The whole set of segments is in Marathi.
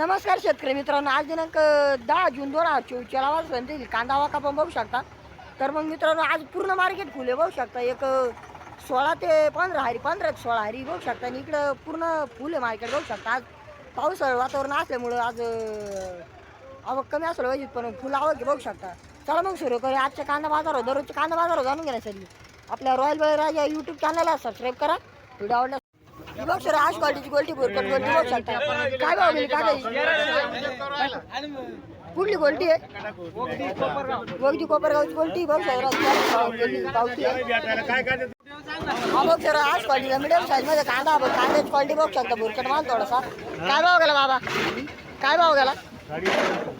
नमस्कार शेतकरी मित्रांनो. आज दिनांक दहा जून दोन हजार चोवीसच्या वाजपर्यंत येईल. कांदा वाका पण बघू शकता. तर मग मित्रांनो आज पूर्ण मार्केट फुले बघू शकता. एक सोळा ते पंधरा हरी पंधरा ते सोळा हरी बघू शकता. आणि इकडं पूर्ण फुले मार्केट बघू शकता. आज पाऊस वातावरण असल्यामुळं आज आवक कमी असलं पाहिजे पण फुलं आवक बघू शकता. चला मग सुरू करूया. आजच्या कांदा बाजारावर दररोजच्या कांदा बाजारावर जाणून घेण्यासाठी आपल्या रॉयल बळीराजा यूट्यूब चॅनलला सबस्क्राईब करा. व्हिडिओ आवडला बघ सर आज क्वालिटीची गोल्टी बोरकट गोल्टी बघू शकता काय भाव गेली काय कुठली गोल्टी आहे? वगदी कोपरगावची गोल्टी बघ सर पावती आहे हा बघ सर आज क्वालिटी मिडियम साईजमध्ये कांदा बघ कांद्याची क्वालिटी बघू शकता भुरकट माल थोडासा. काय भाव गेला बाबा? काय भाव गेला?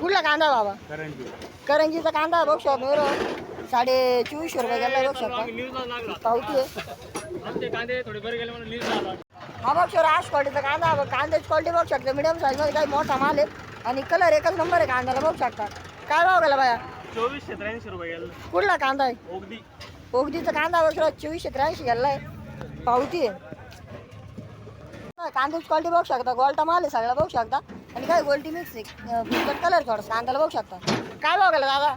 कुठला कांदा बाबा? करंजीचा कांदा बघ शकतो बरं. साडे चोवीसशे रुपये गेला बघ शकता पावती आहे. हा बघ सर आज क्वालिटीचा कांदा बघ कांद्याची क्वालिटी बघ शकता. मिडियम साईजमध्ये काही मोठा माल आहे. आणि कलर एकच नंबर आहे कांद्याला बघू शकता. काय भाव गेला बाया? चोवीसशे त्र्याऐंशी रुपये गेलं. कुठला कांदा आहे? ओगदी. ओगदीचा कांदा बघ सर चोवीसशे त्र्याऐंशी गेलाय. पावती आहे. कांद्याची क्वालिटी बघू शकता. गोल्टा माल आहे सगळा बघू शकता. आणि काय गोल्टी मिक्स आहे. कलर थोडासा कांद्याला बघू शकता. काय भाव गेला दादा?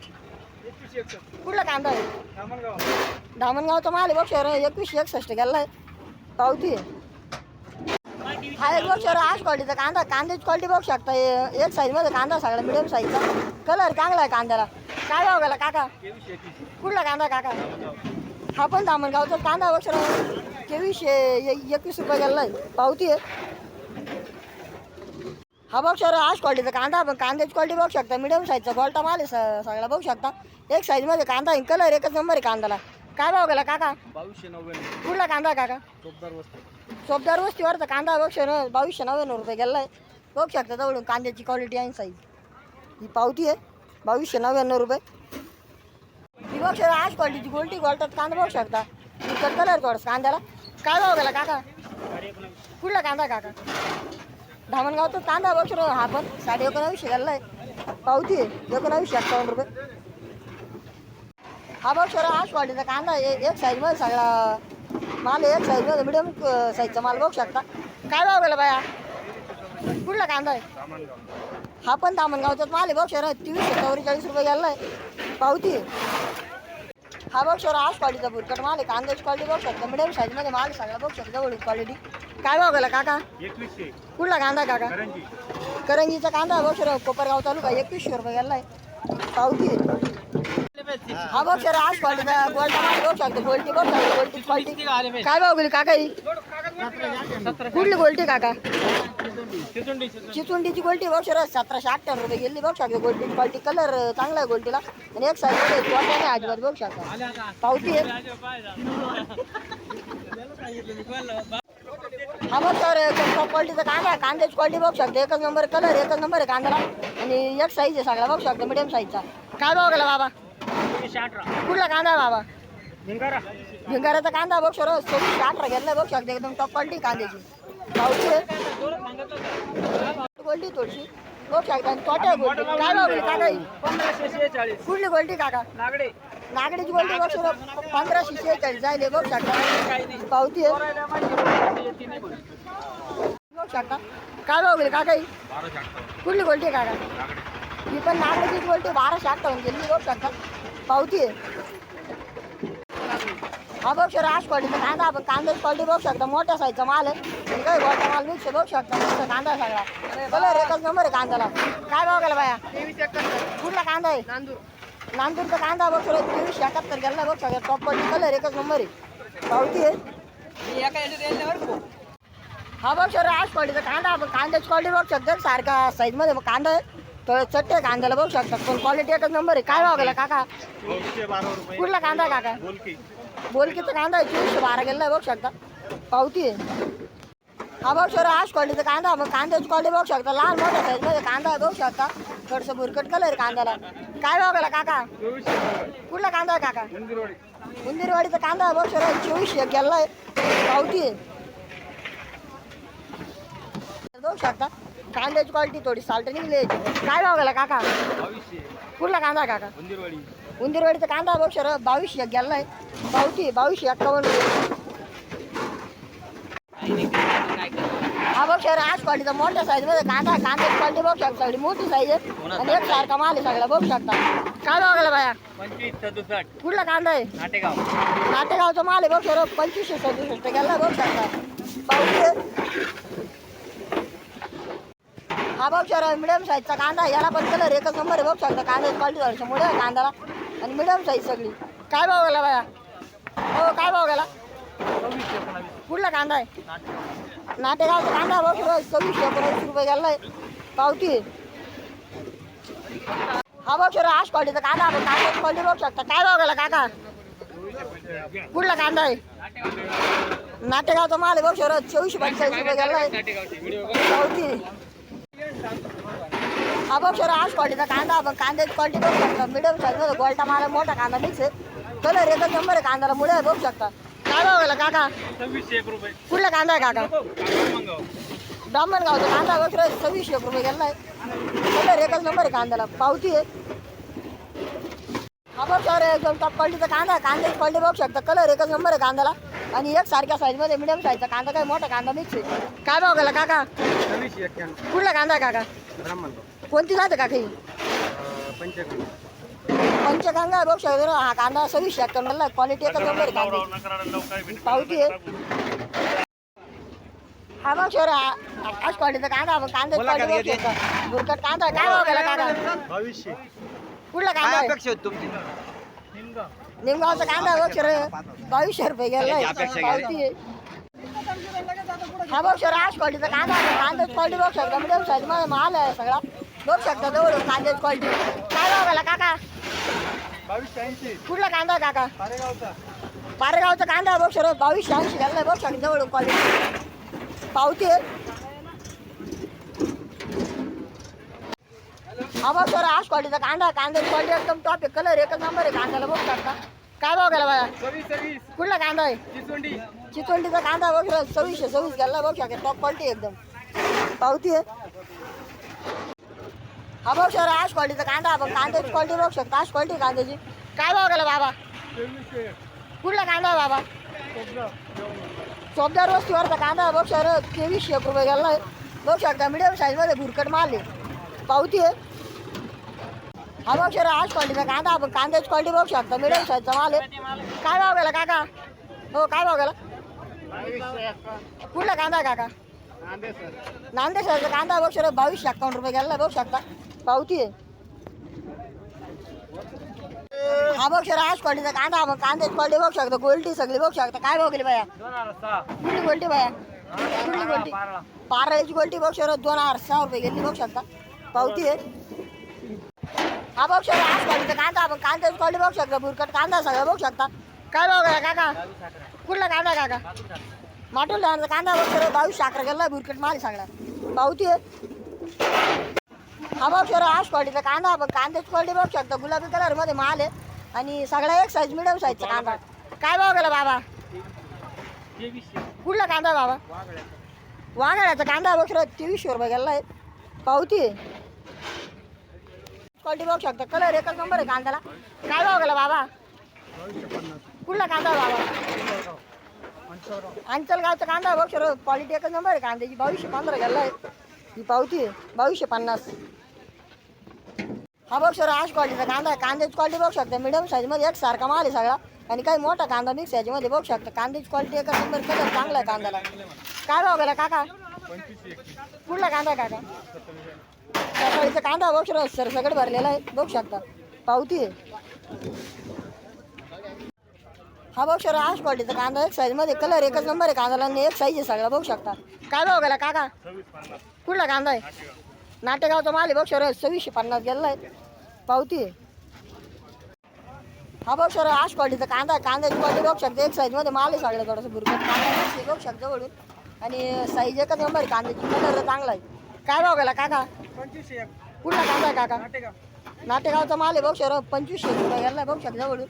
कुठला कांदा आहे? धामणगावचा माल आहे बघ सर एकवीसशे एकसष्ट गेलाय. पावती आहे. हा एक बघ आज क्वालिटीचा कांदा कांद्याची क्वालिटी बघू शकता. हे एक साईजमध्ये कांदा सगळा मिडियम साईजचा कलर चांगला आहे कांद्याला. काय भाव गेला काका? कुठला कांदा काका? हा पण धामणगावचा कांदा बघ सर तेवीसशे ए- एकवीस रुपये गेलाय पावती आहे. हा बघ सर आज क्वालिटीचा कांदा पण कांद्याची क्वालिटी बघू शकता. मिडियम साईजचा गोल्टा माल आहे स- सगळा बघू शकता. एक साईजमध्ये कांदा आहे कलर एकच नंबर आहे कांद्याला. काय भाव गेला काका? बावीसशे नव्याण्णव. कुठला कांदा आहे काका? चोपदार वस्तू. सोपदार वस्तीवरचा कांदा बघ सर बावीसशे नव्याण्णव रुपये गेलाय. बघू शकता जवळून कांद्याची क्वालिटी आहे साईज ही पावती आहे बावीसशे नव्याण्णव रुपये. ही बघ सर आज क्वालिटीची गोल्टी गोल्टात कांदा बघू शकता. इतर कलर थोडासा कांद्याला. काय भाव गेला काका? कुठला कांदा काका? धामणगावचा कांदा बघ सर हा पण साडे एकोणावीसशे गेलाय. पावती आहे एकोणावीसशे अठ्ठावन्न रुपये. हा बघ सर आज क्वालिटीचा कांदा आहे एक साईजमध्ये सगळा माल एक साईजमध्ये मिडियम साईजचा माल बघू शकता. काय भाव गेला बाया? कुठला कांदा आहे? हा पण दामणगावचाच माल आहे बघ तेवीसशे चौवेचाळीस रुपये गेलाय पावती आहे. हा बघ सर आज क्वालिटीचा बुरकट माल आहे. कांद्याची क्वालिटी बघू शकता. मिडियम साईजमध्ये माल सगळा बघू शकता. जवळ क्वालिटी काय भाव गेला काका? कुठला कांदा काका? करंजी. करंजीचा कांदा बघ सर कोपरगाव तालुका एकवीसशे रुपये गेलाय पावती आहे. हा बघ सर आज क्वालिटीचा गोल्टा बघू शकतो गोल्टी बघ शकतो गोल्टी क्वालिटी काय भाव गेली काका ही? कुठली गोल्टी काका? चिचुंडीची गोल्टी बघ सर सतराशे अठ्ठ्याण्णव रुपये गेली बघ शकतो गोल्टी क्वालिटी कलर चांगला आहे गोल्टीला. आणि एक साईडमध्ये नाही अजिबात बघू शकता पावती आहे. हा बघ सर क्वालिटीचा कांदा आहे. कांद्याची क्वालिटी बघू शकते एकच नंबर कलर एकच नंबर आहे कांद्याला. आणि एक साईज आहे सगळा बघू शकतो मिडियम साईजचा काय बघायला बाबा? अठरा कुठला कांदा आहे बाबा? भिंगारा. भिंगाराचा कांदा बघ सर चोवीसशे अठरा गेला बघ शकतो एकदम टॉप क्वालिटी कांद्याची. पावती आहे गोल्टी थोडीशी बघ शकता आणि तोट्या गोल्टी काय ही? पंधराशे शेहेचाळीस. कुठली गोल्टी काका? नागडे. नागडीची गोल्टी बघ सर पंधराशे शेहेचाळीस. जायले बघ शकता पावती आहे. बघ शकता काय भाव गेली काका ही? कुठली गोल्टी आहे काका? ही पण नागडीची गोल्टी बाराशे अठ्ठावन्न गेली बघ शकता पावती. हा बघ सर आज क्वालिटीचा कांदा आपण कांद्याची क्वालिटी बघू शकता मोठ्या साईजचा माल आहे. काही गोल्टा माल मिक्स बघू शकता मस्त कांदा आहे सगळा. कलर एकच नंबर आहे कांद्याला. काय भाव गेला बाया? कुठला कांदा आहे? नांदूर. नांदूरचा कांदा बघ सर तेवीसशे एकाहत्तर गेला बघ शकता टॉप क्वालिटी कलर एकच नंबर आहे. पावती आहे. हा बघ सर आज क्वालिटीचा कांदा आपण कांद्याची क्वालिटी बघू शकता. सारखा साईजमध्ये कांदा आहे. तो चट्टे कांद्याला बघू शकता. पण क्वालिटी एकच नंबर आहे. काय भाव गेला काका? कुठला कांदा आहे काका? बोलकीचा कांदा आहे. चोवीसशे बारा गेला बघू शकता. पावती आहे. हा बघ सर आज क्वालिटीचा कांदा मग कांद्याची क्वालिटी बघू शकता. लहान मोठ्या साईजमध्ये कांदा आहे बघू शकता. थोडंसं भुरकट कलर कांद्याला. काय भाव गेला काका? कुठला कांदा आहे काका? उंदीरवाडीचा कांदा आहे बघ सर चोवीसशे गेला आहे. पावती आहे. बघू शकता. कांद्याची क्वालिटी थोडी साल्ट निघली आहे. काय भाव गेला काका? कुठला कांदा आहे काका? उंदीरवाडीचा कांदा बघ सर बावीसशे गेला आहे पावती बावीसशे एक्कावन्न. हा बघ सर आज क्वालिटीचा मोठ्या साईजमध्ये कांदा कांद्याची क्वालिटी बघू शकता सगळी मोठी साईज आहे. आणि एक सारखा माल आहे सगळा बघू शकता. काय भाव गेला बाया? पंचवीस सदुसष्ट. कुठला कांदा आहे? नाटेगाव. नाटेगावचा माल आहे बघ सर पंचवीसशे सदुसष्ट गेला बघू शकता. पाऊस हा भाऊ सर मिडियम साईजचा कांदा याला पण कलर एकच नंबर आहे बघू शकता कांदा. क्वालिटी वर्षामुळे मुळे कांद्याला. आणि मिडियम साईज सगळी. काय भाव गेला बाया? हो काय भाव गेला? कुठला कांदा आहे? नाटेगावचा कांदा बघ रोज सव्वीसशे एकोणवीस रुपये आहे पावती हा बघ सर आज क्वालिटीचा कांदा आपण कांदा क्वालिटी बघू शकता काय भाव गेला काका? कुठला कांदा आहे? नाटेगावचा माल आहे बघ सर चोवीसशे पंचेचाळीस रुपये गेला आहे. पावती बघ सर आज क्वालिटीचा कांदा आपण कांद्याची क्वालिटी बघू शकता. मिडियम साईज गोल्टा आहे, मोठा कांदा मिक्स आहे. कलर एकच नंबर आहे कांद्याला मुळे बघू शकता. काय भाव गेला काका? सव्वीसशे एक रुपये. कुठला कांदा आहे काका? ब्राह्मणगावचा कांदा वगैरे सव्वीसशे रुपये गेलाय कलर एकच नंबर आहे कांद्याला पावती आहे. बघ सर एकदम टॉप क्वालिटीचा कांदा आहे. कांद्याची क्वालिटी बघू शकता. कलर एकच नंबर आहे कांद्याला. आणि एक सारख्या साईजमध्ये मिडियम साईजचा कांदा काय मोठा कांदा मिक्स आहे. काय भाव गेला काका? सव्वीसशे एक्क्याण्णव. कुठला कांदा आहे काका? कोणती जाते काका? ही पंचवीस पंचगंगा बघू शकतो ना, हा कांदा सव्वीसशे अठ्ठ्याण्णवला क्वालिटी एकच नंबर आहे कांद्याची पावती आहे. हा बघ सर आज क्वालिटीचा कांदा आपण कांद्याची क्वालिटी बघू बुरकट कांदा आहे. काय भाव गेला काका? बावीसशे कुठला कांदा आहे? अपेक्षा होती तुमची? निमगावचा कांदा बघ सर बावीसशे रुपये गेलाय अपेक्षा पावती आहे. हा बघ सर आज क्वालिटीचा कांदा आहे कांद्याची क्वालिटी बघू शकता मिडियम साईजमध्ये माल आहे सगळा बघू शकता जवळ कांद्याची क्वालिटी काय गेला काका कुठला कांदा काका पारेगावचा पारेगावचा कांदा बघ सर बावीसशे ऐंशी गेलाय बघ शकता जवळ क्वालिटी पावती आहे बघ सर आज क्वालिटीचा कांदा कांद्याची क्वालिटी एकदम टॉप आहे. कलर एकच नंबर आहे कांद्याला. बघू शकता. काय भाव गेला बाया कुठला कांदा आहे? चिचोंडीचा कांदा बघ सव्वीसशे सव्वीस गेला. बघ शकता. टॉप क्वालिटी एकदम. पावती आहे. हा बघ सर आज क्वालिटीचा कांदा आपण कांद्याची क्वालिटी बघू शकता. आज क्वालिटी कांद्याची. काय भाव गेला बाबा? कुठला कांदा आहे बाबा? चौदार वस्तीवरचा कांदा बघ सर तेवीसशे रुपये गेला बघ शकता मिडियम साईजमध्ये भुरकट माल आहे. पावती आहे. हा बघ सर आज क्वालिटीचा कांदा आपण कांद्याची क्वालिटी बघू शकता. मिडियम साईजचा माल आहे. काय भाव गेला काका? हो काय भाव गेला? कुठला कांदा आहे काका? नांदे सरचा कांदा बघ सर बावीसशे अकाउंट रुपये गेला बघू शकता. पावती आहे. हा बघ सर आज क्वालिटीचा कांदा आपण कांद्याची क्वालिटी बघू शकता. गोल्टी सगळी बघू शकता. काय भाव गेली बाया कुठली गोल्टी बाया कुठली गोल्टी पारळ्याची गोल्टी बघ सर दोन हजार सहा रुपये गेली बघू शकता. पावती आहे. हा बघ सर आज क्वालिटीचा कांदा आपण कांद्याची क्वालिटी बघू शकता बुरकट कांदा सगळं बघू शकता. काय भाव काका? कुठला कांदा काका? माटून लहानचा कांदा बघ सर बावीस साखर गेला बुरकट माल सगळा पावती आहे हा बघ सर आज क्वालिटीचा कांदा आपण कांद्याची क्वालिटी बघू शकता. गुलाबी कलरमध्ये माल आहे. आणि सगळा एक साईज मिडियम साईजचा कांदा. काय भाव गेला बाबा? कुठला कांदा बाबा? वागळ्याचा वाघाळ्याचा कांदा बघ सर तेवीसशे रुपये गेला आहे. पावती आहे क्वालिटी बघू शकता. कलर एकच नंबर आहे कांद्याला. काय भाव गेला बाबा? कुठला कांदा बाबा? अंचल गावचा कांदा बघ सर क्वालिटी एकच नंबर आहे कांद्याची. बावीसशे पंधरा गेला आहे. ही पावती आहे. बावीसशे पन्नास. हा बघ सर आज क्वालिटीचा कांदा आहे. कांद्याची क्वालिटी बघू शकता. मिडियम साईजमध्ये एक सारखा माल आहे सगळा. आणि काही मोठा कांदा मिक्स याच्यामध्ये बघू शकता. कांद्याची क्वालिटी एकच नंबर कलर चांगला आहे कांद्याला. काय भाव गेला काका? कुठला कांदा काका? सकाळीचा कांदा बघ सर सरसकट भरलेला आहे. बघू शकता. पावती आहे. हा बघ सर आज क्वालिटीचा कांदा एक साईजमध्ये कलर एकच नंबर आहे कांदा आणि एक साईज आहे सगळा. बघू शकता. काय भाव गेला काका? कुठला कांदा आहे? नाटेगावचा माल आहे बघ सर सव्वीसशे पन्नास गेलेला आहे. पावती आहे. हा बघ सर आज क्वालिटीचा कांदा आहे. कांद्याची क्वालिटी बघू शकते. एक साईजमध्ये माल आहे सगळं थोडंसं भुरकट कांदा बघू शकता. जवळून. आणि साईज एकच नंबर आहे. कांद्याची कलर चांगला आहे. काय भाव गेला काका? पंचवीसशे एक. कुठला कांदा आहे काका? नाटेगाव. नाटेगावचा माल आहे बघ सर पंचवीसशे रुपये गेला बघ शकता जवळून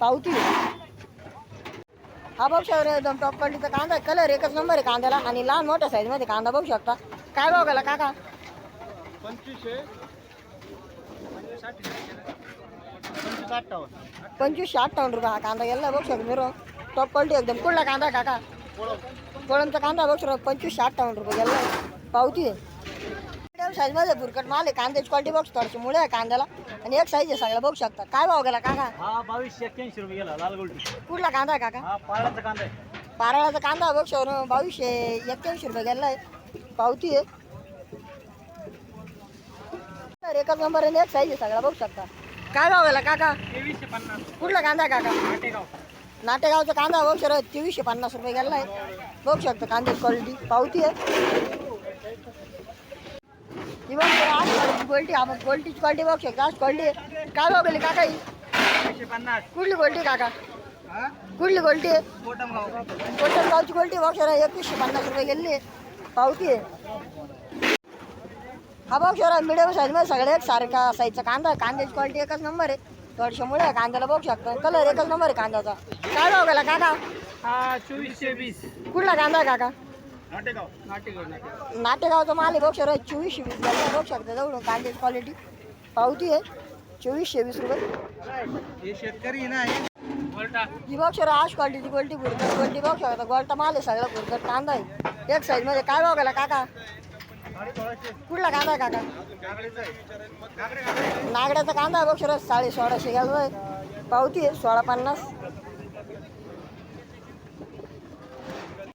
पावती आहे. हा बघ सर एकदम टॉप क्वालिटीचा कांदा आहे. कलर एकच नंबर आहे कांद्याला आणि लहान मोठ्या साईजमध्ये कांदा बघू शकता. काय भाव गेला काका? पंचवीसशे पंचवीस अठ्ठावन्न. पंचवीसशे अठ्ठावन्न रुपये हा कांदा गेला बघू शकता मिरो. टॉप क्वालिटी एकदम. कुठला कांदा आहे काका? कोळंबचा कांदा बघ सर पंचवीसशे अठ्ठावन्न रुपये गेला पावती आहे. मीडियम साईजमध्ये बुरकट माल आहे कांद्याची क्वालिटी बघ थोडीशी मुळे आहे कांद्याला. आणि एक साईज आहे सगळं बघू शकता. काय भाव गेला काका? हा बावीसशे एक्क्याऐंशी रुपये गेला लाल गोल्टी. कुठला कांदा आहे काका? हा पाळाचा कांदा आहे. पाराळाचा कांदा बघ सर बावीसशे एक्क्याऐंशी रुपये गेला आहे पावती आहे. तर एकच नंबर आणि एक साईज आहे सगळा बघू शकता. काय भाव गेला काका? तेवीसशे पन्नास. कुठला कांदा आहे काका? आटेगाव नाटेगावचा कांदा बघ सर तेवीसशे पन्नास रुपये गेला आहे बघू शकता कांद्याची क्वालिटी पावती आहे. आज क्वालिटी आपण क्वालिटीची क्वालिटी बघू शकता. क्वालिटी काय भाव गेली काका ही? कुठली क्वालिटी काका? कुठली क्वालिटी आहे कोटमगाव. टोटल गावची क्वालिटी बघ सर एकवीसशे पन्नास रुपये गेली पावती आहे हा बघ सर मिडियम साईजमध्ये सगळे एक सारखा साईजचा कांदा. कांद्याची क्वालिटी एकच नंबर आहे. थोडीशे मुळे कांद्याला बघू शकता. कलर एकच नंबर आहे कांद्याचा. काय भाव गेला काका? हा चोवीसशे वीस कुठला कांदा काका? नाटेगावचा माल आहे बघ सर चोवीसशे वीस गेला बघू शकता जवळून कांद्याची क्वालिटी पावती आहे चोवीसशे वीस रुपये. हे शेतकरी ही बघ सर आश क्वालिटीची क्वालिटी बुरकट क्वालिटी बघू शकता. गोल्टा माल आहे सगळा बुरकट कांदा आहे. एक साईजमध्ये काय भाव गेला काका? कुठला कांदा आहे काका? नागड्याचा कांदा आहे बघ सर साडे सोळाशे गेला पावती आहे सोळा पन्नास.